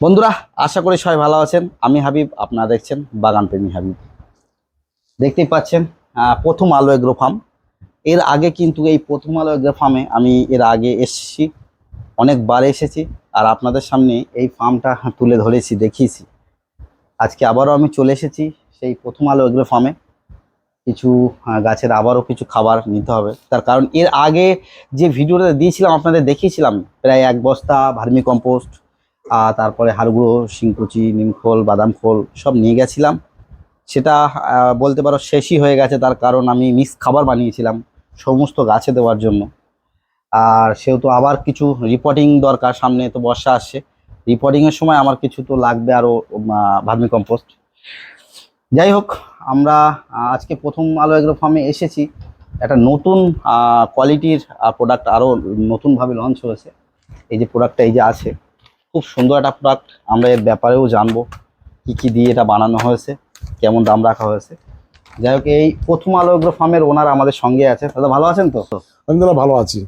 বন্ধুরা, আশা করি সবাই ভালো আছেন। আমি হাবিব, আপনারা দেখছেন বাগান প্রেমী হাবিব। দেখতেই পাচ্ছেন প্রথম আলো এগ্রো ফার্ম। এর আগে কিন্তু এই প্রথম আলো এগ্রো ফার্মে আমি এর আগে এসেছি, অনেকবার এসেছি, আর আপনাদের সামনে এই ফার্মটা তুলে ধরেছি, দেখিয়েছি। আজকে আবারও আমি চলে এসেছি সেই প্রথম আলো এগ্রো ফার্মে। কিছু গাছের আবারও কিছু খাবার নিতে হবে। তার কারণ এর আগে যে ভিডিওটা দিয়েছিলাম, আপনাদের দেখিয়েছিলাম, প্রায় এক বস্তা ভার্মি কম্পোস্ট তারপরে হাড়গুঁড়ো, শিংকুচি, নিমখোল বাদাম খোল সব নিয়ে গেছিলাম। সেটা বলতে পারো শেষই হয়ে গেছে, তার কারণ আমি মিক্স খাবার বানিয়েছিলাম সমস্ত গাছে দেওয়ার জন্য। আর সেহেতু আবার কিছু রিপোর্টিং দরকার, সামনে তো বর্ষা আসছে। রিপোর্টিংয়ের সময় আমার কিছু তো লাগবে আরও ভার্মি কম্পোস্ট। যাই হোক, আমরা আজকে প্রথম আলো এগ্রো ফার্মে এসেছি। একটা নতুন কোয়ালিটির প্রোডাক্ট আরও নতুনভাবে লঞ্চ হয়েছে। এই যে প্রোডাক্টটা এই যে আছে খুব সুন্দর একটা প্রোডাক্ট আমরা এর ব্যাপারেও জানব কি কি দিয়ে এটা বানানো হয়েছে, কেমন দাম রাখা হয়েছে। যাই হোক, এই প্রথম আলো এগ্রো ফার্মের ওনার আমাদের সঙ্গে আছে। দাদা, ভালো আছেন তো? আমি তো ভালো আছি।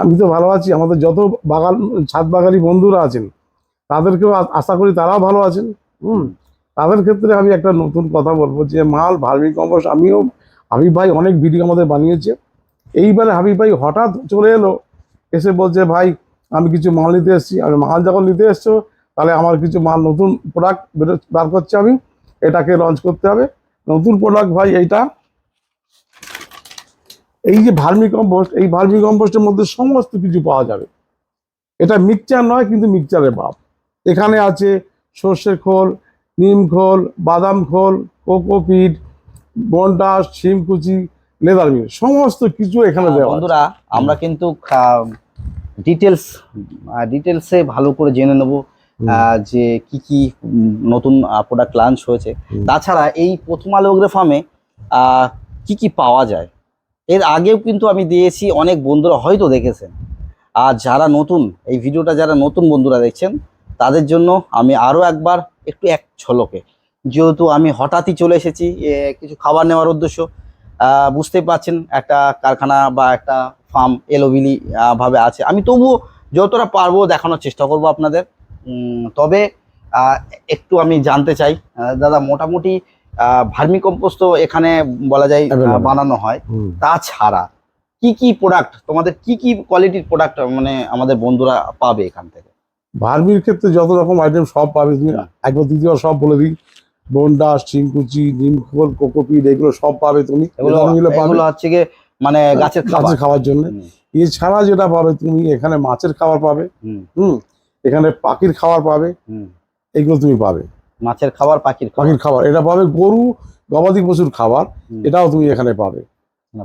আমি তো ভালো আছি, আমাদের যত বাগান, ছাদ বাগানি বন্ধুরা আছেন, তাদেরকেও আশা করি তারাও ভালো আছেন। হুম, তাদের ক্ষেত্রে আমি একটা নতুন কথা বলব যে, মাল ভার্মি কম্পোস্ট আমিও, হাবিব ভাই অনেক ভিডিও আমাদের বানিয়েছে। এইবারে হাবিব ভাই হঠাৎ চলে এলো, এসে বলছে, ভাই আমি কিছু মাল নিতে এসেছি আমি মাল যখন নিতে এসছো তাহলে আমার কিছু মাল নতুন প্রোডাক্ট বেরো বার করছি আমি এটাকে লঞ্চ করতে হবে। নতুন প্রোডাক্ট ভাই এইটা। এই যে ভার্মি কম্পোস্ট এই ভার্মি কম্পোস্টের মধ্যে সমস্ত কিছু পাওয়া যাবে। এটা মিক্সচার নয় কিন্তু মিক্সচারের ভাব। এখানে আছে সর্ষের খোল নিম খোল বাদাম খোল কোকোপিট বনডাস শিমকুচি লেদার মিল সমস্ত কিছু এখানে দেওয়া বন্ধুরা আমরা কিন্তু ডিটেলস ডিটেলসে ভালো করে জেনে নেব যে কি কি নতুন প্রোডাক্ট লঞ্চ হয়েছে। তাছাড়া এই প্রথম আলো এগ্রো ফার্মে কি কি পাওয়া যায়? এর আগেও কিন্তু আমি দিয়েছি অনেক বন্ধুরা হয়তো দেখেছেন। আর যারা নতুন এই ভিডিওটা যারা নতুন বন্ধুরা দেখছেন তাদের জন্য আমি আরও একবার একটু এক ঝলকে। যেহেতু আমি হঠাৎই চলে এসেছি কিছু খাবার নেওয়ার উদ্দেশ্য বুঝতেই পারছেন একটা কারখানা বা একটা ফার্ম এলোবিলি ভাবে আছে। আমি তবুও যতটা পারব দেখানোর চেষ্টা করব আপনাদের। তবে একটু আমি জানতে চাই দাদা মোটামুটি ভার্মি কম্পোস্ট তো এখানে বলা যায় বানানো হয়। তাছাড়া কি কি প্রোডাক্ট তোমাদের কি কি কোয়ালিটির প্রোডাক্ট মানে আমাদের বন্ধুরা পাবে এখান থেকে? ভার্মির ক্ষেত্রে যত রকম আইটেম সব পাবে। তুমি একবার দ্বিতীয় সব বলে দিই। বনডাস চিংকুচি নিমখোল কোকোপিট এগুলো সব পাবে তুমি। এগুলো হচ্ছে গিয়ে মানে গাছের খাবার। গাছের খাওয়ার জন্য। এছাড়া যেটা পাবে তুমি এখানে মাছের খাবার পাবে। হুম, এখানে পাখির খাবার পাবে। এগুলো তুমি পাবে। মাছের খাবার পাখির পাখির খাবার। এটা পাবে গরু গবাদি পশুর খাবার। এটাও তুমি এখানে পাবে।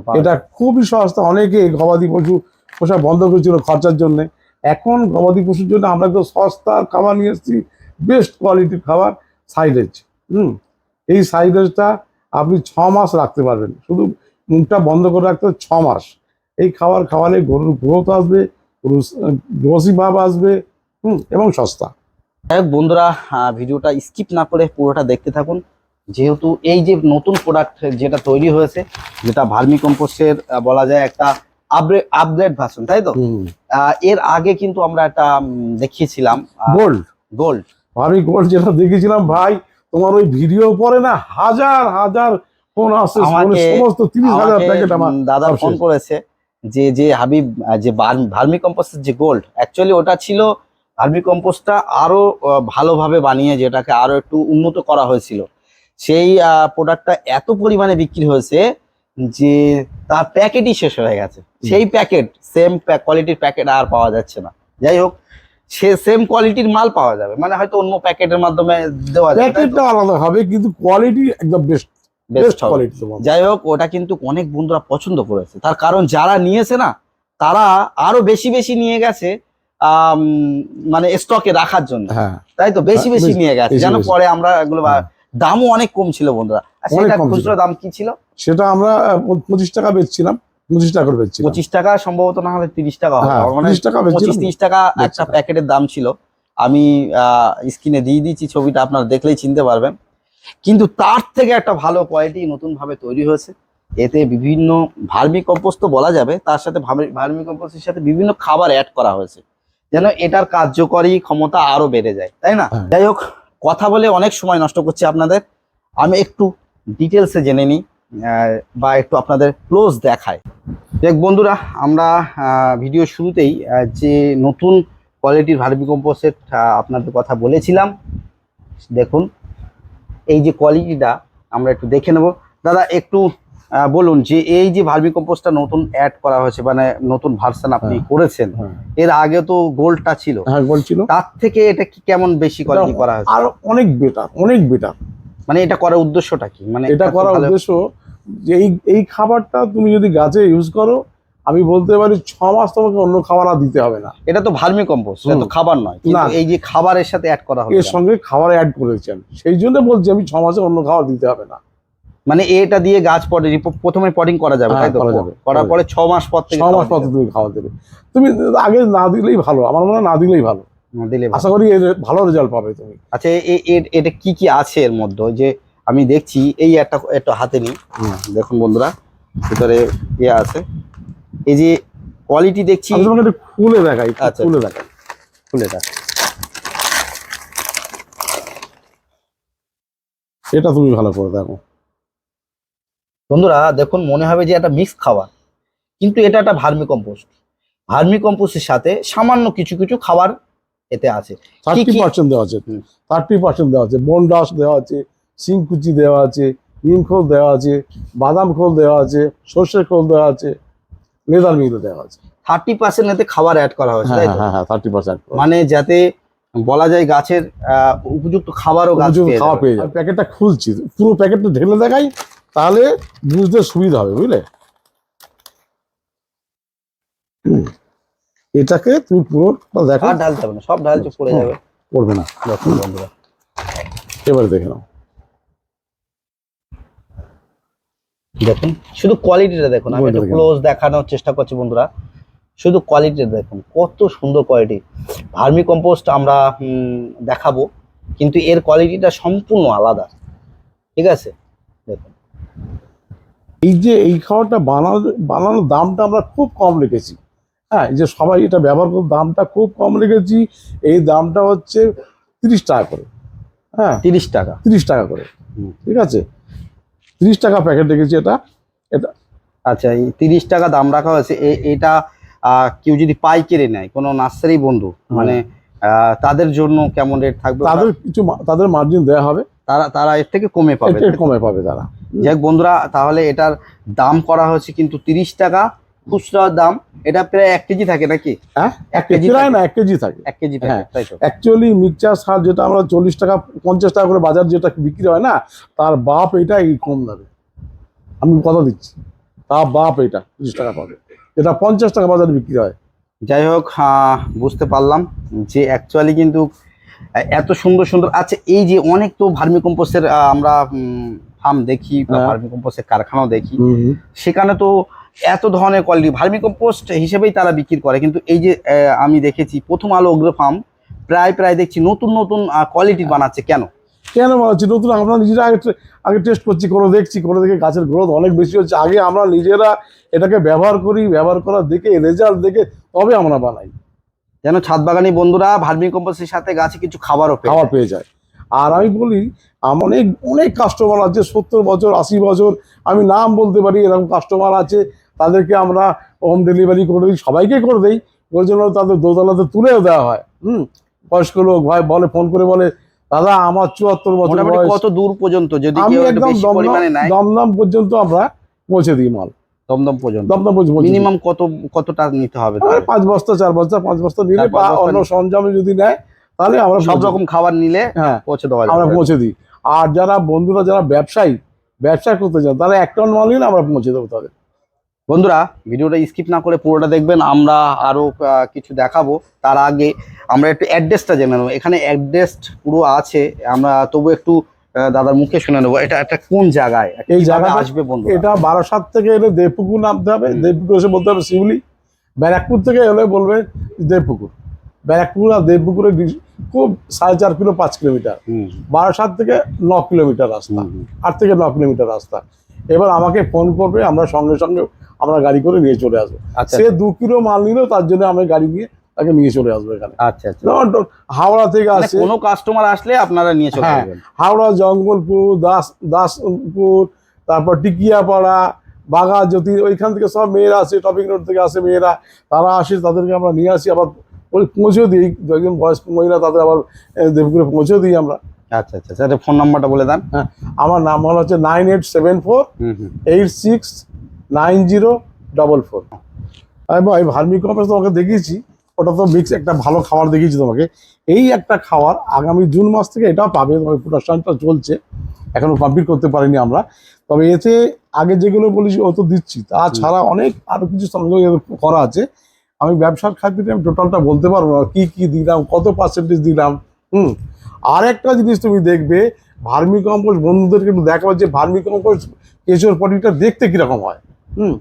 পাবে। এটা খুবই সস্তা। অনেকে গবাদি পশু পোষা বন্ধ করেছিল খরচার জন্য। এখন গবাদি পশুর জন্য আমরা তো সস্তার খাবার নিয়ে এসেছি বেস্ট কোয়ালিটির খাবার সাইডেজ হুম। এই সাইডেজটা আপনি ছ মাস রাখতে পারবেন। শুধু মুখটা বন্ধ করে রাখতে হবে ছ মাস। এই খাবার খাওয়ালে গরুর গ্রোথ আসবে গরুর গ্রোসি ভাব আসবে হুম এবং সস্তা। যাই বন্ধুরা ভিডিওটা স্কিপ না করে পুরোটা দেখতে থাকুন। যেহেতু এই যে নতুন প্রোডাক্ট যেটা তৈরি হয়েছে যেটা ভার্মি কম্পোস্টের বলা যায় একটা আপগ্রেড আপগ্রেড ভার্সন তাই তো? এর আগে কিন্তু আমরা একটা দেখিয়েছিলাম গোল্ড গোল্ড আমি গোল্ড যেটা দেখেছিলাম ভাই তোমার ওই ভিডিও পরে না হাজার হাজার ফোন আসছে সমস্ত তিরিশ হাজার প্যাকেট আমার দাদা ফোন করেছে যে যে হাবিব যে ভার্মি কম্পোস্টের যে গোল্ড অ্যাকচুয়ালি ওটা ছিল ভার্মি কম্পোস্টটা আরও আহ, ভালোভাবে বানিয়ে যেটাকে আরও একটু উন্নত করা হয়েছিল। সেই প্রোডাক্টটা এত পরিমাণে বিক্রি হয়েছে যে তার প্যাকেটই শেষ হয়ে গেছে। সেই প্যাকেট সেম কোয়ালিটির প্যাকেট আর পাওয়া যাচ্ছে না। যাই হোক সে সেম কোয়ালিটির মাল পাওয়া যাবে। মানে হয়তো অন্য প্যাকেটের মাধ্যমে দেওয়া যাবে? প্যাকেটটা আলাদা হবে কিন্তু কোয়ালিটি একদম বেস্ট বেস্ট হবে। যাই হোক ওটা কিন্তু অনেক বন্ধুরা পছন্দ করেছে। তার কারণ যারা নিয়েছে না তারা আরও বেশি বেশি নিয়ে গেছে মানে স্টকে রাখার জন্য। হ্যাঁ। তাই তো? বেশি হ্যাঁ, বেশি বেশি- নিয়ে গেছে। যেন পরে আমরা এগুলো হ্যাঁ। দামও অনেক কম ছিল বন্ধুরা। সেটা খুচরো দাম কি ছিল? সেটা আমরা পঁচিশ টাকা বেচছিলাম পঁচিশ টাকা করে বেচছিলাম। পঁচিশ টাকা সম্ভবত না হলে তিরিশ টাকা পঁচিশ টাকা পঁচিশ তিরিশ টাকা একটা প্যাকেটের দাম ছিল। আমি স্ক্রিনে দিয়ে দিচ্ছি ছবিটা আপনারা দেখলেই চিনতে পারবেন। কিন্তু তার থেকে একটা ভালো কোয়ালিটি নতুন ভাবে তৈরি হয়েছে। এতে বিভিন্ন ভার্মি কম্পোস্ট তো বলা যাবে তার সাথে ভার্মি কম্পোস্টের সাথে বিভিন্ন খাবার অ্যাড করা হয়েছে যেন এটার কার্যকরী ক্ষমতা আরও বেড়ে যায় তাই না? হ্যাঁ। যাই হোক কথা বলে অনেক সময় নষ্ট করছি আপনাদের। আমি একটু ডিটেলসে জেনে নিই বা একটু আপনাদের ক্লোজ দেখাই। দেখ বন্ধুরা আমরা ভিডিও শুরুতেই যে নতুন কোয়ালিটির ভার্মি কম্পোস্টের আপনাদের কথা বলেছিলাম দেখুন। এই যে কোয়ালিটিটা আমরা একটু দেখে নেব। দাদা একটু বলুন যে এই যে ভার্মি কম্পোস্টটা নতুন অ্যাড করা হয়েছে মানে নতুন ভার্সন আপনি হ্যাঁ। করেছেন হ্যাঁ। এর আগে তো গোল্ডটা ছিল। হ্যাঁ ছিল। তার থেকে এটা কি কেমন বেশি কোয়ালিটি করা হয়েছে? আর অনেক বেটার অনেক বেটার মানে এটা করার উদ্দেশ্যটা কি? মানে এটা করার উদ্দেশ্য যে এই এই খাবারটা তুমি যদি গাছে ইউজ করো আমি বলতে পারি ছ মাস তোমাকে অন্য খাবার আর দিতে হবে না। এটা তো ভার্মি কম্পোস্ট এটা তো খাবার নয়। না। এই যে খাবারের সাথে অ্যাড করা হলো এর সঙ্গে খাবার অ্যাড করেছেন সেই জন্য বলছি আমি ছ মাসে অন্য খাবার দিতে হবে না। মানে এটা দিয়ে গাছ পটে প্রথমে পটিং করা যাবে হ্যাঁ, তাই তো? করা যাবে, করার পরে ছ মাস পর থেকে ছ মাস খাওয়া পর তুমি খাবার দেবে। তুমি আগে না দিলেই ভালো আমার মনে হয় না দিলেই ভালো। দিলে। আশা করি এর ভালো রেজাল্ট পাবে তুমি। আচ্ছা এটা কি কি আছে এর মধ্যে? যে আমি দেখছি এই একটা একটা হাতে নিই। দেখুন বন্ধুরা ভিতরে ইয়ে আছে। এই যে কোয়ালিটি দেখছি আমি তোমাকে একটু খুলে দেখাই আচ্ছা। খুলে দেখাই। খুলে দেখ। এটা তুমি ভালো করে দেখো। বন্ধুরা দেখুন মনে হবে যে এটা মিক্স খাবার কিন্তু এটা একটা ভার্মি কম্পোস্ট ভার্মি কম্পোস্টের সাথে সামান্য কিছু কিছু খাবার এতে আছে। থার্টি পার্সেন্ট দেওয়া আছে। থার্টি পার্সেন্ট দেওয়া আছে বন ডাস দেওয়া আছে সিংকুচি দেওয়া আছে নিম খোল দেওয়া আছে বাদাম খোল দেওয়া আছে সর্ষের খোল দেওয়া আছে। লেদার মিল দেওয়া আছে থার্টি পার্সেন্ট এতে খাবার অ্যাড করা হয়েছে হ্যাঁ তাই হ্যাঁ হ্যাঁ থার্টি পার্সেন্ট। মানে যাতে বলা যায় গাছের আহ, উপযুক্ত খাবারও গাছ পেয়ে খাওয়া যাবে। পেয়ে যাবে। প্যাকেটটা খুলছি পুরো প্যাকেটটা ঢেলে দেখাই তাহলে বুঝতে সুবিধা হবে বুঝলে? হুম। এটাকে তুমি পুরো দেখো আর ঢালতে হবে না সব ঢালছে পড়ে যাবে। পড়বে না। দেখুন বন্ধুরা। এবারে দেখে নাও। দেখুন। শুধু কোয়ালিটিটা দেখুন আমি একটু ক্লোজ দেখানোর চেষ্টা করছি বন্ধুরা। শুধু কোয়ালিটিটা দেখুন কত সুন্দর কোয়ালিটি ভার্মি কম্পোস্ট আমরা দেখাবো কিন্তু এর কোয়ালিটিটা সম্পূর্ণ আলাদা। ঠিক আছে? দেখুন। এই যে এই খাবারটা বানানো বানানোর দামটা আমরা খুব কম রেখেছি। হ্যাঁ এই যে সবাই এটা ব্যবহার করে দামটা খুব কম রেখেছি এই দামটা হচ্ছে তিরিশ টাকা করে। হ্যাঁ তিরিশ টাকা। তিরিশ টাকা করে। ঠিক আছে? তিরিশ টাকা প্যাকেট দেখেছি এটা। এটা আচ্ছা এই তিরিশ টাকা দাম রাখা হয়েছে। এটা কেউ যদি পাইকারি নেয় কোনো নার্সারি বন্ধু মানে আহ, তাদের জন্য কেমন রেট থাকবে? তাদের কিছু তাদের মার্জিন দেওয়া হবে। তারা তারা এর থেকে কমে পাবে। কমে পাবে তারা। যাই বন্ধুরা তাহলে এটার দাম করা হয়েছে কিন্তু তিরিশ টাকা। খুচরা দাম এটা প্রায় এক কেজি থাকে নাকি? হ্যাঁ? এক কেজি। না এক কেজি থাকে। এক কেজি হ্যাঁ। তাই তো। অ্যাকচুয়ালি মিক্সচার সার যেটা আমরা চল্লিশ টাকা পঞ্চাশ টাকা করে বাজার যেটা বিক্রি হয় না তার বাপ এটা এই কম দামে। আমি কথা দিচ্ছি। তার বাপ এটা তিরিশ টাকা পাবে। এটা পঞ্চাশ টাকা বাজারে বিক্রি হয়। যাই হোক বুঝতে পারলাম যে অ্যাকচুয়ালি কিন্তু এত সুন্দর সুন্দর আচ্ছা এই যে অনেক তো ভার্মি কম্পোস্টের আমরা ফার্ম দেখি বা হ্যাঁ। ভার্মি কম্পোস্টের কারখানাও দেখি। সেখানে তো এত ধরনের কোয়ালিটি ভার্মি কম্পোস্ট হিসেবেই তারা বিক্রি করে। কিন্তু এই যে আমি দেখেছি প্রথম আলো অগ্র ফার্ম প্রায় প্রায় দেখছি নতুন নতুন কোয়ালিটি বানাচ্ছে। কেন? কেন বলছি নতুন আমরা নিজেরা আগে আগে টেস্ট করছি করে দেখছি করে দেখে গাছের গ্রোথ অনেক বেশি হচ্ছে। আগে আমরা নিজেরা এটাকে ব্যবহার করি ব্যবহার করা দেখে রেজাল্ট দেখে তবে আমরা বানাই। যেন ছাদ বাগানি বন্ধুরা ভার্মি কম্পোস্টের সাথে গাছে কিছু খাবারও খাবার পেয়ে যায়। আর আমি বলি আমার অনেক অনেক কাস্টমার আছে সত্তর বছর আশি বছর আমি নাম বলতে পারি এরকম কাস্টমার আছে তাদেরকে আমরা হোম ডেলিভারি করে দিই সবাইকে করে দিই। ওই জন্য তাদের দোতলাতে তুলেও দেওয়া হয়। হুম? বয়স্ক লোক ভাই বলে ফোন করে বলে দাদা আমার চুয়াত্তর বছর কত দূর পর্যন্ত? যদি আমি একদম দমদম পর্যন্ত আমরা পৌঁছে দিই মাল। দমদম পর্যন্ত। দমদম পর্যন্ত মিনিমাম কত কতটা নিতে হবে? পাঁচ বস্তা চার বস্তা পাঁচ বস্তা নিলে বা অন্য। সরঞ্জাম যদি নেয় তাহলে আমরা সব রকম খাবার নিলে হ্যাঁ। পৌঁছে দেওয়া আমরা পৌঁছে দিই। আর যারা বন্ধুরা যারা ব্যবসায়ী ব্যবসা করতে চান তারা এক টন মাল নিলে আমরা পৌঁছে দেবো তাদের। বন্ধুরা ভিডিওটা স্কিপ না করে পুরোটা দেখবেন আমরা আরও কিছু দেখাবো। তার আগে আমরা একটু অ্যাড্রেসটা জেনে নেব। এখানে অ্যাড্রেস পুরো আছে আমরা তবু একটু দাদার মুখে শুনে নেব। এটা একটা কোন জায়গায়? এই জায়গা আসবে বন্ধু এটা বারাসাত থেকে এলে দেবপুকুর নামতে হবে। দেবপুকুর এসে বলতে হবে শিউলি। ব্যারাকপুর থেকে এলে বলবে দেবপুকুর। ব্যারাকপুর আর দেবপুকুরের খুব সাড়ে চার কিলো পাঁচ কিলোমিটার। বারাসাত থেকে ন কিলোমিটার রাস্তা। আট থেকে ন কিলোমিটার রাস্তা। এবার আমাকে ফোন করবে আমরা সঙ্গে সঙ্গে আমরা গাড়ি করে নিয়ে চলে আসব। আচ্ছা সে দু কিলো মাল নিলেও তার জন্য আমি গাড়ি নিয়ে তাকে নিয়ে চলে আসব এখানে। আচ্ছা আচ্ছা। হাওড়া থেকে মানে আসছে কোনো কাস্টমার আসলে আপনারা নিয়ে চলে হ্যাঁ। যাবেন হাওড়া জঙ্গলপুর দাস দাসপুর তারপর টিকিয়াপাড়া বাঘা জ্যোতি ওইখান থেকে সব মেয়েরা আসে টপিক রোড থেকে আসে মেয়েরা। তারা আসে তাদেরকে আমরা নিয়ে আসি আবার ওই পৌঁছেও দিই। একজন বয়স্ক মহিলা তাদের আবার এ, দেবপুরে পৌঁছেও দিই আমরা। আচ্ছা আচ্ছা স্যার ফোন নাম্বারটা বলে দেন। হ্যাঁ আমার নাম হলো হচ্ছে nine eight seven four eight six nine zero double four. আমি ভাই ভার্মি কম্পোস্ট তোমাকে দেখিয়েছি ওটা তো মিক্স একটা ভালো খাবার দেখিয়েছি তোমাকে। এই একটা খাবার আগামী জুন মাস থেকে এটাও পাবে তোমার প্রোডাকশনটা চলছে। এখনও কমপ্লিট করতে পারিনি আমরা। তবে এতে আগে যেগুলো বলেছি ও তো দিচ্ছি তাছাড়া অনেক আরও কিছু সংযোগ করা আছে। আমি ব্যবসার খাতিরে আমি টোটালটা বলতে পারব না কি কি দিলাম কত পার্সেন্টেজ দিলাম হুম। আর একটা জিনিস তুমি দেখবে ভার্মি কম্পোস্ট বন্ধুদেরকে একটু দেখাবো যে ভার্মি কম্পোস্ট কেঁচোর পটিটা দেখতে কীরকম হয়। হুম।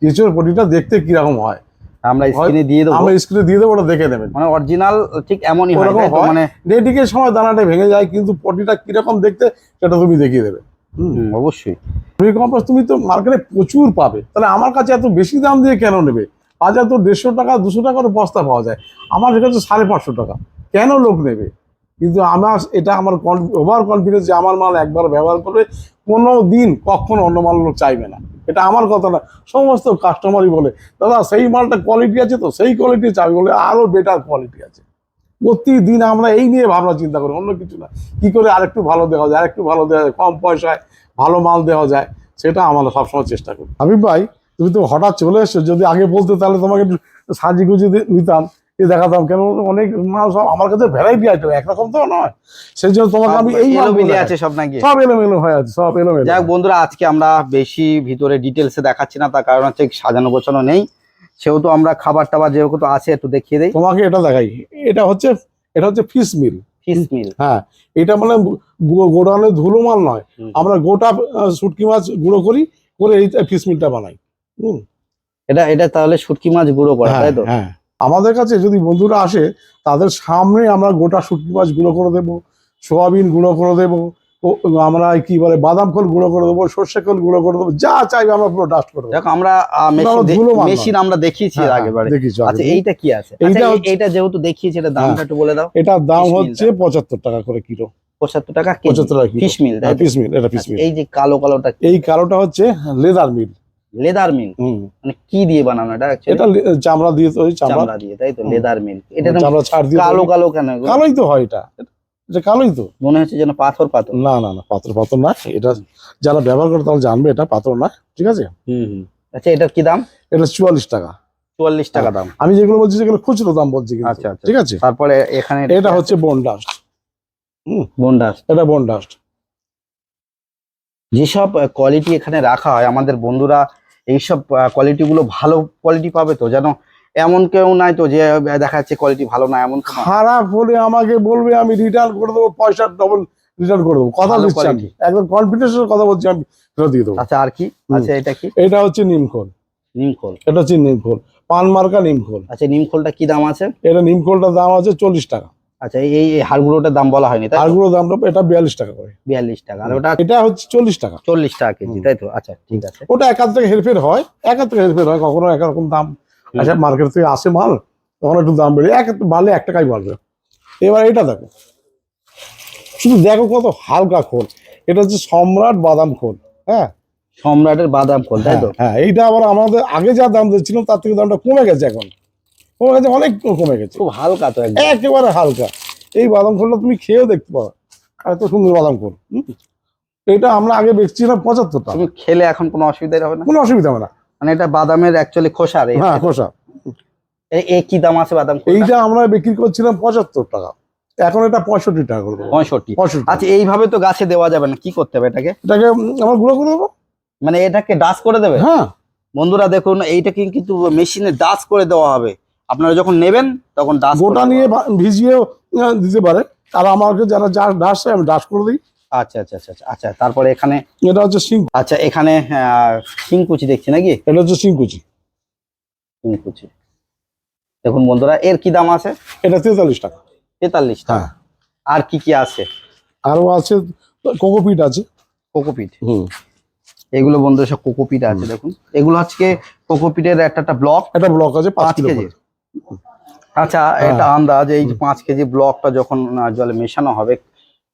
কেঁচোর পটিটা দেখতে কীরকম হয়। আমরা স্ক্রিনে দিয়ে দেবো। আমরা স্ক্রিনে দিয়ে দেবো ওটা দেখে নেবেন। মানে অরিজিনাল ঠিক এমনই হয়। মানে রেডিকের সময় দানাটা ভেঙে যায় কিন্তু পটিটা কীরকম দেখতে সেটা তুমি দেখিয়ে দেবে। হুম। অবশ্যই। ভার্মি কম্পোস্ট তুমি তো মার্কেটে প্রচুর পাবে। তাহলে আমার কাছে এত বেশি দাম দিয়ে কেন নেবে? বাজার তো দেড়শো টাকা দুশো টাকার বস্তা পাওয়া যায়। আমার কাছে সাড়ে পাঁচশো টাকা। কেন লোক নেবে? কিন্তু আমার এটা আমার ওভার কনফিডেন্স যে আমার মাল একবার ব্যবহার করবে কোনো দিন কখনো অন্য মাল লোক চাইবে না। এটা আমার কথা না, সমস্ত কাস্টমারই বলে। দাদা, সেই মালটা কোয়ালিটি আছে তো, সেই কোয়ালিটি চাই বলে আরও বেটার কোয়ালিটি আছে। প্রতিদিন আমরা এই নিয়ে ভাবনা চিন্তা করি, অন্য কিছু না। কি করে আরেকটু ভালো দেওয়া যায়, আরেকটু ভালো দেওয়া যায়, কম পয়সায় ভালো মাল দেওয়া যায়, সেটা আমরা সবসময় চেষ্টা করি। আমি ভাই, তুমি তো হঠাৎ চলে এসছো, যদি আগে বলতে তাহলে তোমাকে একটু সাজি গুজি নিতাম দেখাতাম কেন অনেক মাল সব আমার কাছে ভ্যারাইটি আছে একরকম তো নয়। সেই জন্য তোমাকে আমি এই এলো মালগুলো মিলে দেখাই। আছে সব নাকি? সব এলোমেলো হয়ে আছে সব এলোমেলো। যাই হোক বন্ধুরা আজকে আমরা বেশি ভিতরে ডিটেলসে দেখাচ্ছি না তার কারণ হচ্ছে সাজানো গোছানো নেই। সেহেতু আমরা খাবার টাবার যেহেতু আছে একটু দেখিয়ে দিই। তোমাকে এটা দেখাই এটা হচ্ছে এটা হচ্ছে ফিশ মিল ফিশ মিল হ্যাঁ এটা মানে গো- গোডাউনের ধুলো মাল নয়। আমরা গোটা শুটকি মাছ গুঁড়ো করি করে এই ফিশ মিলটা বানাই। হুম। এটা এটা তাহলে শুটকি মাছ গুঁড়ো করা হ্যাঁ তাই তো? হ্যাঁ। আমাদের কাছে যদি বন্ধুরা আসে তাদের সামনে আমরা গোটা শুটকি মাছ গুঁড়ো করে দেবো সোয়াবিন গুঁড়ো করে দেবো আমরা কি বলে বাদাম খোল গুঁড়ো করে দেবো সর্ষে খোল গুঁড়ো করে দেবো যা চাইবে আমরা পুরো ডাস্ট করে দেবো। দেখো আমরা। মেশিন আমরা দেখিয়েছি হ্যাঁ, বারে। আচ্ছা এইটা কি আছে? এইটা আচ্ছা এইটা যেহেতু দেখিয়েছি এটা দামটা হ্যাঁ। একটু বলে দাও। এটার দাম হচ্ছে পঁচাত্তর টাকা করে কিলো। পঁচাত্তর টাকা পঁচাত্তর টাকা মিল তাই মিল এটা ফিশ আচ্ছা, মিল। এই যে কালো কালোটা এই কালোটা হচ্ছে লেদার মিল। লেদার মিল মানে কি দিয়ে বানানো এটা এটা চামড়া দিয়ে তৈরি চামড়া। দিয়ে তাই তো লেদার মিল এটা চামড়া ছাড় দিয়ে কালো কালো কেন কালোই তো হয় এটা। এটা কালোই তো। মনে হচ্ছে যেন পাথর পাথর। না না না পাথর পাথর না। এটা যারা ব্যবহার করে তারা জানবে এটা পাথর না ঠিক আছে? হুম হুম। আচ্ছা এটার কি দাম? এটা চুয়াল্লিশ টাকা। চুয়াল্লিশ টাকা দাম। আমি যেগুলো বলছি সেগুলো খুচরো দাম বলছি আচ্ছা আচ্ছা। ঠিক আছে? তারপরে এখানে এটা হচ্ছে বোন ডাস্ট বন্ডাস এটা বোন ডাস্ট যেসব কোয়ালিটি এখানে রাখা হয় আমাদের বন্ধুরা এইসব কোয়ালিটিগুলো ভালো কোয়ালিটি পাবে তো? যেন এমন কেউ নাই তো যে দেখা যাচ্ছে কোয়ালিটি ভালো না এমন খারাপ হলে আমাকে বলবে আমি রিটার্ন করে দেবো পয়সা ডবল রিটার্ন করে দেবো। কথা দিচ্ছি একদম কনফিডেন্সের কথা বলছি আমি ফেরত দিয়ে দেবো। আচ্ছা আর কি? আচ্ছা এটা কি? এটা হচ্ছে নিমখোল নিমখোল এটা হচ্ছে নিমখোল পান মার্কা নিমখোল আচ্ছা নিমখোলটা কি দাম আছে? এটা নিমখোলটার দাম আছে চল্লিশ টাকা। আচ্ছা এই এই হাড়গুলোটার দাম বলা হয়নি তাই গুলো দাম এটা বিয়াল্লিশ টাকা করে। বিয়াল্লিশ টাকা আর ওটা এটা হচ্ছে চল্লিশ টাকা। চল্লিশ টাকা কেজি তাই তো? আচ্ছা ঠিক আছে। ওটা এক হাত থেকে হেরফের হয় এক হাত থেকে হেরফের হয় কখনো একরকম দাম। আচ্ছা মার্কেট থেকে আসে মাল তখন একটু দাম বেড়ে এক বাড়লে এক টাকাই বাড়বে। এবার এটা দেখো। শুধু দেখো কত হালকা খোল। এটা হচ্ছে সম্রাট বাদাম খোল হ্যাঁ? সম্রাটের বাদাম খোল তাই তো? হ্যাঁ এইটা আবার আমাদের আগে যা দাম দিচ্ছিলাম তার থেকে দামটা কমে গেছে এখন। কমে গেছে অনেক কমে গেছে। খুব হালকা তো একেবারে হালকা। এই বাদাম খোলটা তুমি খেয়েও দেখতে পারো। এত সুন্দর বাদাম খোল? এটা আমরা আগে বেচছিলাম পঁচাত্তর টাকা। তুমি খেলে এখন কোনো অসুবিধা হবে না? কোনো অসুবিধা হবে না। মানে এটা বাদামের অ্যাকচুয়ালি খোসা রে। হ্যাঁ খোসা। এ কি দাম আছে বাদাম এইটা আমরা বিক্রি করছিলাম পঁচাত্তর টাকা। এখন এটা পঁয়ষট্টি টাকা করে। দেবো পঁয়ষট্টি পঁয়ষট্টি আচ্ছা এইভাবে তো গাছে দেওয়া যাবে না। কি করতে হবে এটাকে? এটাকে আমরা গুঁড়ো করে দেবো। মানে এটাকে ডাস করে দেবে? হ্যাঁ। বন্ধুরা দেখুন এইটাকে কিন্তু মেশিনে ডাস করে দেওয়া হবে। আপনারা যখন নেবেন তখন ডাস গোটা নিয়ে ভিজিয়ে দিতে পারে। আর আমাকে যারা যা ডাস আমি ডাস করে দিই। আচ্ছা আচ্ছা আচ্ছা আচ্ছা, আচ্ছা তারপরে এখানে এটা হচ্ছে সিং আচ্ছা এখানে শিংকুচি দেখছি নাকি? এটা হচ্ছে সিংকুচি। শিংকুচি দেখুন বন্ধুরা এর কি দাম আছে? এটা তেতাল্লিশ টাকা। তেতাল্লিশ টাকা। হ্যাঁ। আর কি কি আছে? আরও আছে কোকোপিট আছে। কোকোপিট। হুম। এগুলো বন্ধুরা সব কোকোপিট আছে দেখুন। এগুলো আজকে কোকোপিটের একটা একটা ব্লক। একটা ব্লক আছে পাঁচ কেজি। আচ্ছা হ্যাঁ। এটা আন্দাজ এই পাঁচ কেজি ব্লকটা যখন জলে মেশানো হবে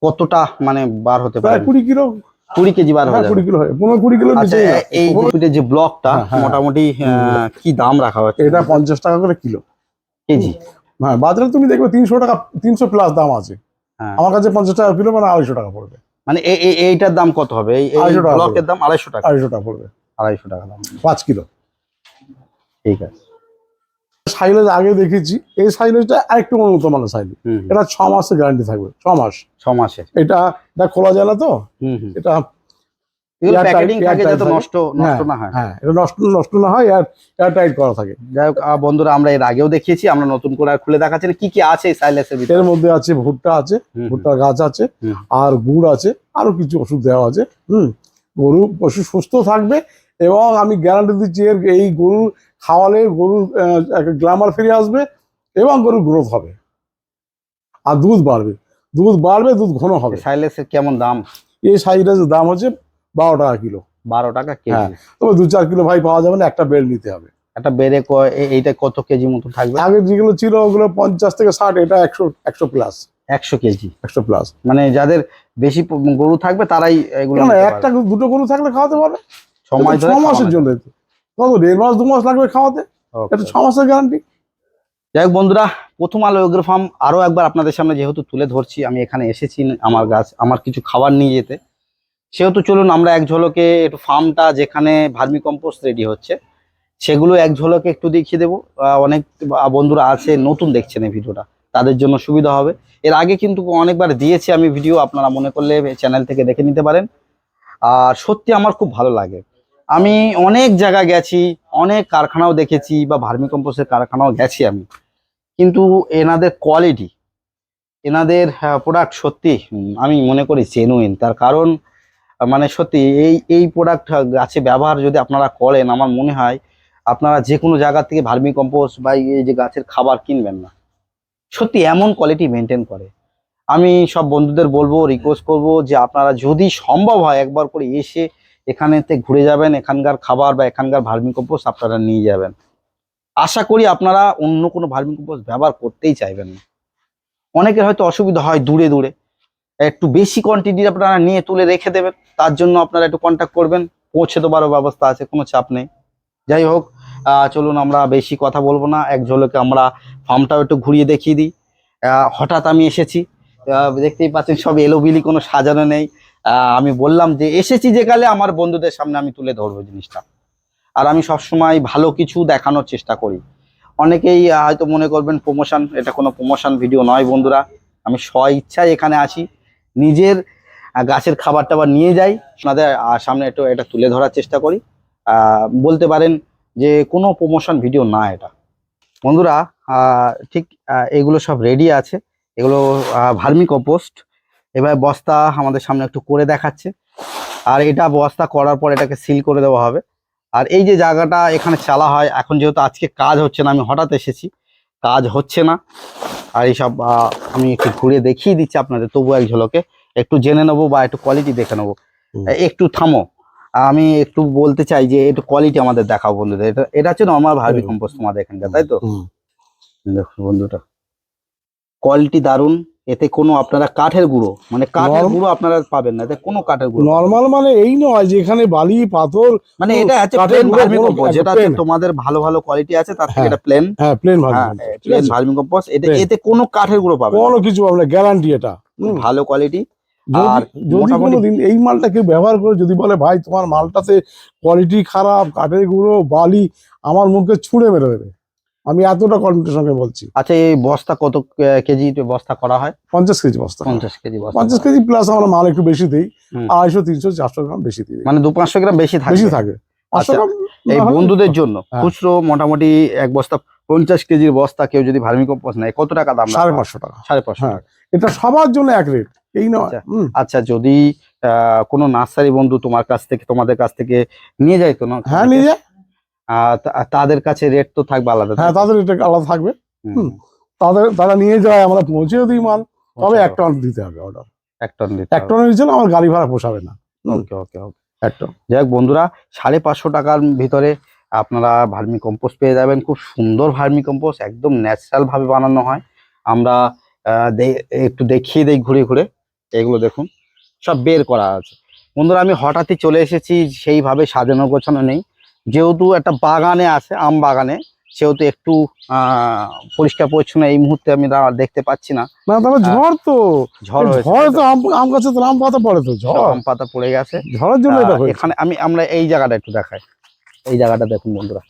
কতটা মানে বার হতে পারে? কুড়ি কিলো। কুড়ি কেজি বার হ্যাঁ হয়ে কুড়ি কিলো হয় পনেরো কুড়ি কিলো আচ্ছা এই যে- ব্লকটা হ্যাঁ, হ্যাঁ। মোটামুটি কি দাম রাখা হচ্ছে এটা পঞ্চাশ টাকা করে কিলো। কেজি? হ্যাঁ বাজারে তুমি দেখবে তিনশো টাকা তিনশো প্লাস দাম আছে। হ্যাঁ। আমার কাছে পঞ্চাশ টাকা কিলো মানে আড়াইশো টাকা পড়বে। মানে এই- এই- এইটার দাম কত হবে? এই এই আড়াইশো টাকা ব্লকের দাম আড়াইশো টাকা। আড়াইশো টাকা পড়বে। আড়াইশো টাকা দাম। পাঁচ কিলো। ঠিক আছে। সাইলেজ আগে দেখেছি এই সাইলেজটা আরেকটু উন্নত মানের সাইলেজ। এটা ছ মাসের গ্যারান্টি থাকবে ছ মাস। ছ মাসে এটা এটা খোলা যায় না তো? এটা বন্ধুরা আমরা এর আগেও দেখিয়েছি আমরা নতুন করে খুলে দেখাচ্ছি কি কি আছে এর মধ্যে আছে ভুট্টা আছে ভুট্টার গাছ আছে আর গুড় আছে আরও কিছু ওষুধ দেওয়া আছে হুম। গরু পশু সুস্থ থাকবে এবং আমি গ্যারান্টি দিচ্ছি এই গরু খাওয়ালে গরুর গ্লামার ফিরে আসবে এবং গরুর গ্রোথ হবে। আর দুধ বাড়বে। দুধ বাড়বে দুধ ঘন হবে। সাইলেসের কেমন দাম? এই সাইজের দাম হচ্ছে বারো টাকা কিলো। বারো টাকা হ্যাঁ। কেজি তবে দু চার কিলো ভাই পাওয়া যাবে না একটা বেল নিতে হবে। একটা বেড়ে এইটা কত কেজি মতো থাকবে? আগে যেগুলো ছিল ওগুলো পঞ্চাশ থেকে ষাট এটা একশো একশো প্লাস একশো কেজি। একশো প্লাস মানে যাদের বেশি গরু থাকবে তারাই এগুলো একটা দুটো গরু থাকলে খাওয়াতে পারবে। সময় ছ মাসের জন্য। কত দেড় মাস দু মাস লাগবে খাওয়াতে। এটা. ছ মাসের গ্যারান্টি যাই হোক বন্ধুরা প্রথম আলো এগ্রো ফার্ম আরও একবার আপনাদের সামনে যেহেতু তুলে ধরছি আমি এখানে এসেছি আমার গাছ আমার কিছু খাবার নিয়ে যেতে। সেহেতু চলুন আমরা এক ঝলকে একটু ফার্মটা যেখানে ভার্মি কম্পোস্ট রেডি হচ্ছে সেগুলো এক ঝলকে একটু দেখিয়ে দেবো। অনেক বন্ধুরা আছে নতুন দেখছেন এই ভিডিওটা তাদের জন্য সুবিধা হবে। এর আগে কিন্তু অনেকবার দিয়েছি আমি ভিডিও আপনারা মনে করলে চ্যানেল থেকে দেখে নিতে পারেন। আর সত্যি আমার খুব ভালো লাগে। আমি অনেক জায়গায় গেছি, অনেক কারখানাও দেখেছি বা ভার্মি কম্পোস্টের কারখানাও গেছি আমি। কিন্তু এনাদের কোয়ালিটি এনাদের প্রোডাক্ট সত্যি আমি মনে করি জেনুইন তার কারণ মানে সত্যি এই এই প্রোডাক্ট গাছে ব্যবহার যদি আপনারা করেন, আমার মনে হয় আপনারা যে কোনো জায়গা থেকে ভার্মি কম্পোস্ট বা এই যে গাছের খাবার কিনবেন না। সত্যি এমন কোয়ালিটি মেনটেন করে। আমি সব বন্ধুদের বলব রিকোয়েস্ট করব যে আপনারা যদি সম্ভব হয় একবার করে এসে এখানেতে ঘুরে যাবেন, এখানকার খাবার বা এখানকার ভার্মি কম্পোস্ট আপনারা নিয়ে যাবেন। আশা করি আপনারা অন্য কোনো ভার্মি কম্পোস্ট ব্যবহার করতেই চাইবেন না। অনেকের হয়তো অসুবিধা হয় দূরে দূরে। একটু বেশি কোয়ান্টিটি আপনারা নিয়ে তুলে রেখে দেবেন, তার জন্য আপনারা একটু কন্ট্যাক্ট করবেন, পৌঁছে দেবারও ব্যবস্থা আছে, কোনো চাপ নেই। যাই হোক চলুন আমরা বেশি কথা বলব না, এক ঝলকে আমরা ফার্মটাও একটু ঘুরিয়ে দেখিয়ে দিই। হঠাৎ আমি এসেছি দেখতেই পাচ্ছেন সব এলোবিলি, কোনো সাজানো নেই। আমি বললাম যে এসেছি যে কালে আমার বন্ধুদের সামনে আমি তুলে ধরবো জিনিসটা। আর আমি সবসময় ভালো কিছু দেখানোর চেষ্টা করি। অনেকেই হয়তো মনে করবেন প্রমোশন এটা কোনো প্রমোশন ভিডিও নয় বন্ধুরা। আমি স্ব ইচ্ছায় এখানে আসি নিজের গাছের খাবার টাবার নিয়ে যাই। আপনাদের সামনে একটু এটা তুলে ধরার চেষ্টা করি। বলতে পারেন যে কোনো প্রমোশন ভিডিও না এটা। বন্ধুরা ঠিক এগুলো সব রেডি আছে। এগুলো ভার্মি কম্পোস্ট এবার বস্তা আমাদের সামনে একটু করে দেখাচ্ছে। আর এটা বস্তা করার পর এটাকে সিল করে দেওয়া হবে। আর এই যে জায়গাটা এখানে চালা হয় এখন যেহেতু আজকে কাজ হচ্ছে না আমি হঠাৎ এসেছি কাজ হচ্ছে না। আর এইসব আমি একটু ঘুরে দেখিয়ে দিচ্ছি আপনাদের তবু এক ঝলকে। একটু জেনে নেব বা একটু কোয়ালিটি দেখে নেব। একটু থামো। আমি একটু বলতে চাই যে একটু কোয়ালিটি আমাদের দেখাও বন্ধুদের। এটা এটা হচ্ছে নর্মাল ভার্মি কম্পোস্ট তোমাদের এখানকার তাই তো। দেখুন বন্ধুটা। কোয়ালিটি দারুণ এতে কোনো আপনারা কাঠের গুঁড়ো মানে কাঠের গুঁড়ো আপনারা পাবেন না এতে কোনো কাঠের গুঁড়ো নর্মাল মানে এই নয় যে এখানে বালি পাথর মানে এটা কাঠের প্লেন গুঁড়ো ভার্মি কোনো কম্পোস্ট একটা যেটা তোমাদের ভালো ভালো কোয়ালিটি আছে তার থেকে হ্যাঁ, এটা প্লেন হ্যাঁ প্লেন হ্যাঁ প্লেন আছে? ভার্মি এটা এতে কোনো কাঠের গুঁড়ো পাবে কোনো কিছু পাবে না গ্যারান্টি এটা। ভালো কোয়ালিটি আর যদি কোনোদিন এই মালটা কেউ ব্যবহার করে যদি বলে ভাই তোমার মালটাতে কোয়ালিটি খারাপ কাঠের গুঁড়ো বালি আমার মুখে ছুঁড়ে মেরে দেবে। আমি এতটা কনফিডেন্টের সঙ্গে বলছি। আচ্ছা এই বস্তা কত কেজি বস্তা করা হয়? পঞ্চাশ কেজি বস্তা। পঞ্চাশ কেজি বস্তা পঞ্চাশ কেজি প্লাস আমরা মাল একটু বেশি দিই আড়াইশো তিনশো চারশো গ্রাম বেশি দিই। মানে দু পাঁচশো গ্রাম বেশি থাকে। বেশি থাকে। আচ্ছা, এই বন্ধুদের জন্য হ্যাঁ। খুচরো মোটামুটি এক বস্তা পঞ্চাশ কেজির বস্তা কেউ যদি ভার্মি কম্পোস্ট নেয় কত টাকা দাম সাড়ে পাঁচশো টাকা। সাড়ে পাঁচশো হ্যাঁ। এটা সবার জন্য এক রেট এই নয়। আচ্ছা। আচ্ছা যদি আহ, কোনো নার্সারি বন্ধু তোমার কাছ থেকে তোমাদের কাছ থেকে নিয়ে যায় তো না? হ্যাঁ নিয়ে যায়। তাদের কাছে রেট তো থাকবে আলাদা হ্যাঁ? তাদের এটা আলাদা থাকবে। তাদের তারা নিয়ে যায় আমরা পৌঁছেও দিই মাল। তবে এক টন দিতে হবে অর্ডার এক টন দিতে এক টনের না আমার গাড়ি ভাড়া পোষাবে না। ওকে ওকে ওকে এক টন যাই হোক বন্ধুরা সাড়ে পাঁচশো টাকার ভিতরে আপনারা ভার্মি কম্পোস্ট পেয়ে যাবেন। খুব সুন্দর ভার্মি কম্পোস্ট একদম ন্যাচারাল ভাবে বানানো হয়। আমরা একটু দেখিয়ে দেই ঘুরে ঘুরে। এগুলো দেখুন সব বের করা আছে। বন্ধুরা আমি হঠাৎই চলে এসেছি সেইভাবে সাজানো গোছানো নেই। যেহেতু একটা বাগানে আছে আম বাগানে সেহেতু একটু আহ, পরিষ্কার পরিচ্ছন্ন এই মুহূর্তে আমি দেখতে পাচ্ছি না। না তাহলে হ্যাঁ, ঝড় তো। ঝড় হয়েছে ঝড় তো আম আম গাছে তো আম পাতা পড়ে তো ঝড়। আম পাতা পড়ে গেছে। ঝড়ের জন্য এখানে আমি আমরা এই জায়গাটা একটু দেখাই। এই জায়গাটা দেখুন বন্ধুরা।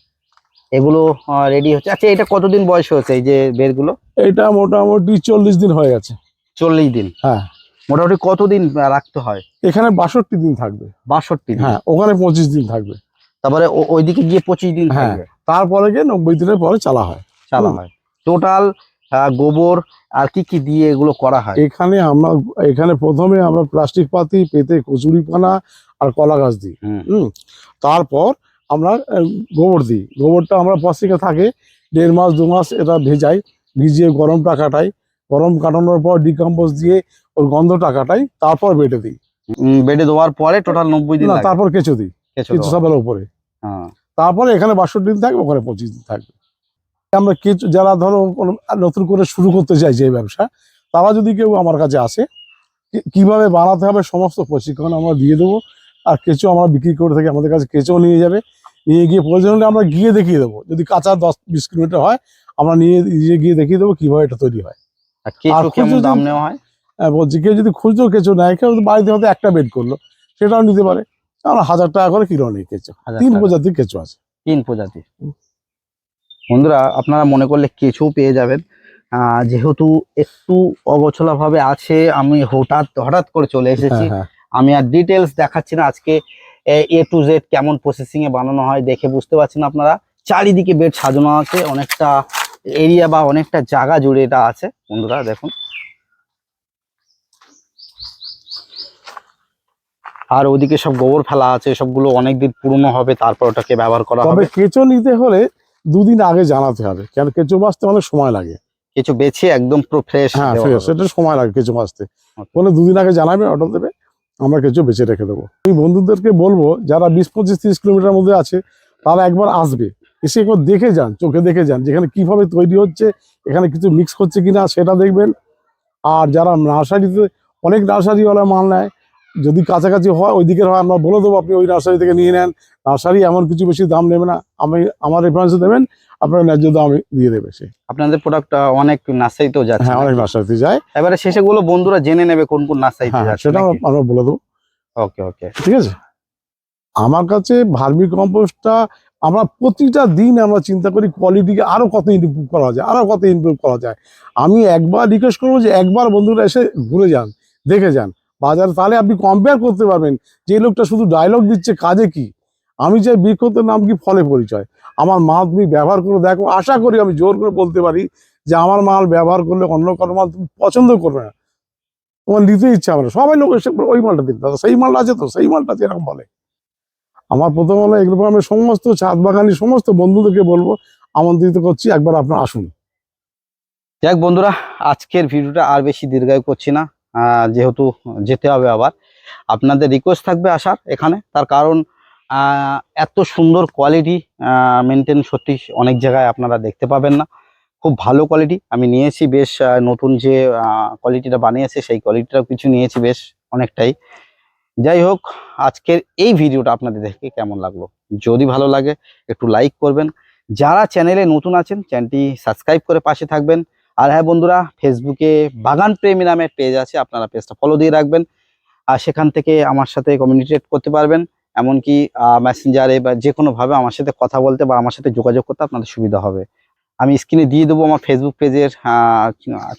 এগুলো রেডি হচ্ছে। আচ্ছা এটা কতদিন বয়স হয়েছে এই যে বেরগুলো? এটা মোটামুটি চল্লিশ দিন হয়ে গেছে। চল্লিশ দিন। হ্যাঁ। মোটামুটি কতদিন রাখতে হয়? এখানে বাষট্টি দিন থাকবে। বাষট্টি দিন। হ্যাঁ ওখানে পঁচিশ দিন থাকবে। তারপরে ওইদিকে গিয়ে পঁচিশ দিন হ্যাঁ। তারপরে গিয়ে নব্বই দিনের পরে চালা হয়। চালা হয়। টোটাল গোবর আর কি কি দিয়ে এগুলো করা হয়? এখানে আমরা এখানে প্রথমে আমরা প্লাস্টিক পাতি পেতে কচুরি পানা আর কলা গাছ দিই। হুম। তারপর আমরা গোবর দিই। গোবরটা আমরা পশ্চিমে থাকে দেড় মাস দু মাস এটা ভেজাই ভিজিয়ে গরমটা কাটাই গরম কাটানোর পর ডিকম্পোজ দিয়ে ওর গন্ধটা কাটাই তারপর বেটে দিই। বেটে দেওয়ার পরে টোটাল নব্বই দিন তারপর কেঁচো দিই। কেঁচো কেঁচো সবের উপরে। হ্যাঁ। তারপরে এখানে বাষট্টি দিন থাকবে ওখানে পঁচিশ দিন থাকবে। আমরা কেঁচো যারা ধরো কোনো নতুন করে শুরু করতে চাইছে এই ব্যবসা তারা যদি কেউ আমার কাছে আসে কীভাবে বানাতে হবে সমস্ত প্রশিক্ষণ আমরা দিয়ে দেবো আর কেঁচো আমরা বিক্রি করে থাকি আমাদের কাছে কেঁচো নিয়ে যাবে। নিয়ে গিয়ে প্রয়োজন হলে আমরা গিয়ে দেখিয়ে দেবো। যদি কাঁচা দশ বিশ কিলোমিটার হয় আমরা নিয়ে নিয়ে গিয়ে দেখিয়ে দেবো কীভাবে এটা তৈরি হয়। আর দাম নেওয়া হয়? হ্যাঁ, বলছি কেউ যদি খুচরো কেঁচো নেয় কেউ বাড়িতে হয়তো একটা বেড করল সেটাও নিতে পারে। আমরা হাজার টাকা করে কিলো নিই কেঁচো। তিন। প্রজাতির কেঁচো আছে। তিন প্রজাতি। বন্ধুরা আপনারা মনে করলে কেঁচো পেয়ে যাবেন। যেহেতু একটু অগোছলা ভাবে আছে আমি হঠাৎ হঠাৎ করে চলে এসেছি। হ্যাঁ হ্যাঁ। আমি আর ডিটেলস দেখাচ্ছি না। আজকে এ টু জেড কেমন প্রসেসিং এ বানানো হয় দেখে বুঝতে পারছেন আপনারা। চারিদিকে বেড সাজানো আছে অনেকটা এরিয়া বা অনেকটা জায়গা জুড়ে এটা আছে। বন্ধুরা দেখুন। আর ওদিকে সব গোবর ফেলা আছে সবগুলো অনেকদিন পুরনো হবে তারপর ওটাকে ব্যবহার করা হবে। কেঁচো নিতে হলে দুদিন আগে জানাতে হবে কেন কেঁচো বাঁচতে অনেক সময় লাগে। কিছু বেছে একদম পুরো ফ্রেশ হ্যাঁ fresh, সেটা সময় লাগে কেঁচো বাঁচতে। বলে দুদিন আগে জানাবে অর্ডার দেবে আমরা কেঁচো বেছে রেখে দেবো। আমি বন্ধুদেরকে বলব যারা বিশ পঁচিশ তিরিশ কিলোমিটার মধ্যে আছে তারা একবার আসবে এসে একবার দেখে যান চোখে দেখে যান যেখানে কীভাবে তৈরি হচ্ছে এখানে কিছু মিক্স করছে কিনা সেটা দেখবেন। আর যারা নার্সারিতে অনেক নার্সারিওয়ালা মাল নেয় যদি কাছাকাছি হয় ওই দিকের হয় আমরা বলে দেবো আপনি ওই নার্সারি থেকে নিয়ে নেন। নার্সারি এমন কিছু বেশি দাম নেবে না। আমি আমার রেফারেন্সে দেবেন আপনার ন্যায্য দাম দিয়ে দেবে সে। আপনাদের প্রোডাক্ট অনেক নার্সারিতেও যাচ্ছে হ্যাঁ অনেক নার্সারিতে যায়। এবারে শেষে গুলো বন্ধুরা জেনে নেবে কোন কোন নার্সারিতে হ্যাঁ যাচ্ছে সেটাও আমরা বলে দেবো। ওকে ওকে ঠিক আছে? আমার কাছে ভার্মি কম্পোস্টটা আমরা প্রতিটা দিন আমরা চিন্তা করি কোয়ালিটিকে আরও কত ইমপ্রুভ করা যায় আরও কত ইমপ্রুভ করা যায়। আমি একবার রিকোয়েস্ট করব যে একবার বন্ধুরা এসে ঘুরে যান দেখে যান। বাজারে, তাহলে আপনি কম্পেয়ার করতে পারবেন যে লোকটা শুধু ডায়লগ দিচ্ছে কাজে কি? আমি চাই বৃক্ষতের নাম কি? ফলে পরিচয়। আমার মাল তুমি ব্যবহার করে দেখো। আশা করি আমি জোর করে বলতে পারি যে আমার মাল ব্যবহার করলে অন্য কারও মাল তুমি পছন্দ করবে না। তোমার নিতে ইচ্ছা হবে সবাই লোক এসে ওই মালটা দিন দাদা, সেই মালটা আছে তো? সেই মালটা আছে এরকম বলে। আমার প্রথম হলো এগুলো আমি সমস্ত ছাদ বাগানি সমস্ত বন্ধুদেরকে বলব, আমন্ত্রিত করছি। একবার আপনার আসুন। যাক বন্ধুরা, আজকের ভিডিওটা আর বেশি দীর্ঘায়ু করছি না। যেহেতু যেতে হবে আবার। আপনাদের রিকোয়েস্ট থাকবে আসার এখানে, তার কারণ এত সুন্দর কোয়ালিটি মেনটেন সত্যি অনেক জায়গায় আপনারা দেখতে পাবেন না। খুব ভালো কোয়ালিটি আমি নিয়েছি বেশ নতুন যে কোয়ালিটিটা বানিয়েছে, সেই কোয়ালিটিটাও কিছু নিয়েছি বেশ অনেকটাই। যাই হোক, আজকের এই ভিডিওটা আপনাদের দেখে কেমন লাগল? যদি ভালো লাগে, একটু লাইক করবেন। যারা চ্যানেলে নতুন আছেন চ্যানেলটি সাবস্ক্রাইব করে পাশে থাকবেন। আর হ্যাঁ বন্ধুরা, ফেসবুকে বাগান প্রেমী নামে পেজ আছে, আপনারা পেজটা ফলো দিয়ে রাখবেন। আর সেখান থেকে আমার সাথে কমিউনিকেট করতে পারবেন। এমনকি মেসেঞ্জারে বা যে কোনোভাবে আমার সাথে কথা বলতে বা আমার সাথে যোগাযোগ করতে আপনাদের সুবিধা হবে। আমি স্ক্রিনে দিয়ে দেবো আমার ফেসবুক পেজের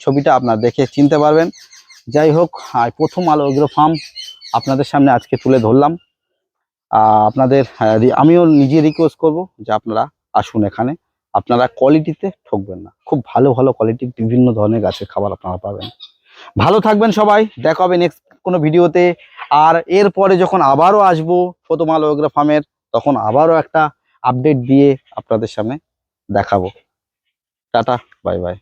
ছবিটা, আপনারা দেখে চিনতে পারবেন। যাই হোক প্রথম আলো এগ্রো ফার্ম আপনাদের সামনে আজকে তুলে ধরলাম। আপনাদের আমিও নিজে রিকোয়েস্ট করব যে আপনারা আসুন এখানে। আপনারা কোয়ালিটিতে ঠকবেন না। খুব ভালো ভালো কোয়ালিটির বিভিন্ন ধরনের গাছের খাবার আপনারা পাবেন। ভালো থাকবেন সবাই, দেখা হবে নেক্সট কোনো ভিডিওতে। আর এরপরে যখন আবারও আসব প্রথম এগ্রো ফার্মের তখন আবারও একটা আপডেট দিয়ে আপনাদের সামনে দেখাবো। Tata bye bye